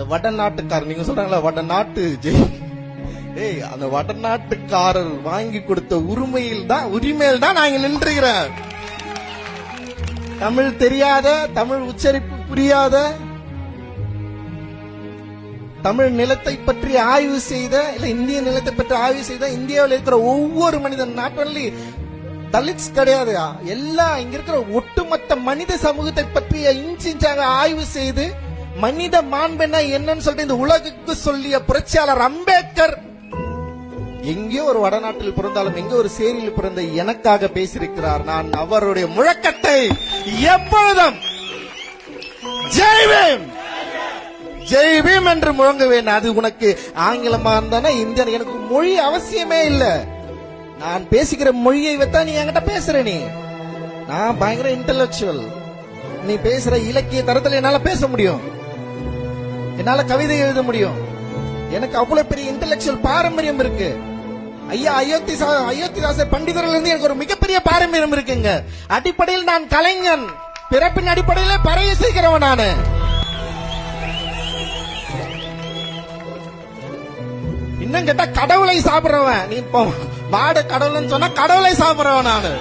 இந்த வடநாட்டுக்காரர் நீங்க சொல்றாங்களா வடநாட்டு ஜெய். ஏய் அந்த வடநாட்டுக்காரர் வாங்கி கொடுத்த உரிமையில் தான் உரிமையில் தான் நான் இங்க நின்றுகிறேன். தமிழ் தெரியாத தமிழ் உச்சரிப்பு புரியாத தமிழ் நிலத்தை பற்றி ஆய்வு செய்த இல்ல இந்திய நிலத்தை பற்றி ஆய்வு செய்த இந்தியாவில் இருக்கிற ஒவ்வொரு மனிதன் நாட் ஒன்லி தலித்ஸ் கிடையாது எல்லா இங்க இருக்கிற ஒட்டுமொத்த மனித சமூகத்தை பற்றி இன்ச் ஆய்வு செய்து மனித மாண்புனா என்னன்னு சொல்லிட்டு இந்த உலகுக்கு சொல்லிய புரட்சியாளர் அம்பேத்கர். எங்கேயோ ஒரு வடநாட்டில் பிறந்தாலும் எங்கே ஒரு சேரியில் பிறந்த எனக்காக பேசியிருக்கிறார். நான் அவருடைய முழக்கத்தை எப்பொழுதும் ஜெய்வேம் ஜெய்பீம் என்று முழங்குவேன். அது உனக்கு ஆங்கிலமா இருந்தானே இந்தியன் எனக்கு மொழி அவசியமே இல்லை. நான் பேசுகிற மொழியை வைத்தா நீ என்கிட்ட பேசுற நீ. நான் பயங்கர இன்டலெக்சுவல் நீ பேசுற இலக்கிய தரத்துல என்னால பேச முடியும். என்னால கவிதை எழுத முடியும். எனக்கு அவ்வளவு பெரிய இன்டலெக்சுவல் பாரம்பரியம் இருக்கு. ஐயா அயோத்தி அயோத்திதாச பண்டிதர்கள் இருந்து எனக்கு ஒரு மிகப்பெரிய பாரம்பரியம் இருக்குங்க. அடிப்படையில் நான் கலைஞன். பிறப்பின் அடிப்படையில பறைய செய்கிறவன் நானு. இன்னும் கேட்டா கடவுளை சாப்பிடுறவன். நீ இப்போ வாட கடவுள்னு சொன்னா கடவுளை சாப்பிடுறவன் நானு.